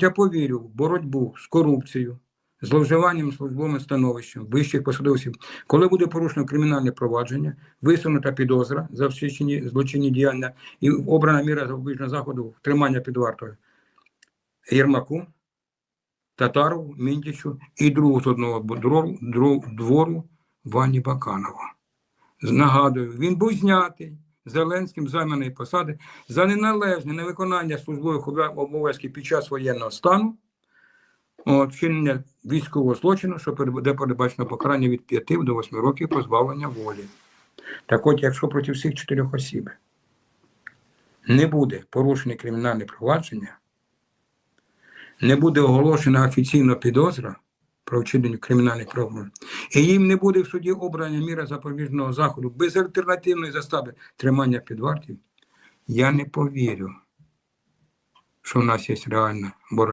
Я повірю в боротьбу з корупцією, зловживанням службовим становищем вищих посадовців, коли буде порушено кримінальне провадження, висунута підозра за вчинені злочинні діяння і обрана міра запобіжного заходу тримання під вартою Єрмаку, Татарову, Міндічу і другу з одного двору, двору Вані Баканова. Нагадую, він був знятий Зеленським займаної посади за неналежне невиконання службових обов'язків під час воєнного стану, вчинення військового злочину, що де передбачено покарання від 5 до 8 років позбавлення волі. Так от, якщо проти всіх чотирьох осіб не буде порушення кримінальне провадження, не буде оголошена офіційна підозра про вчинення кримінальних правопорушень, і їм не буде в суді обрання міра запобіжного заходу без альтернативної застави тримання під вартою, я не повірю, що в нас є реальна боротьба.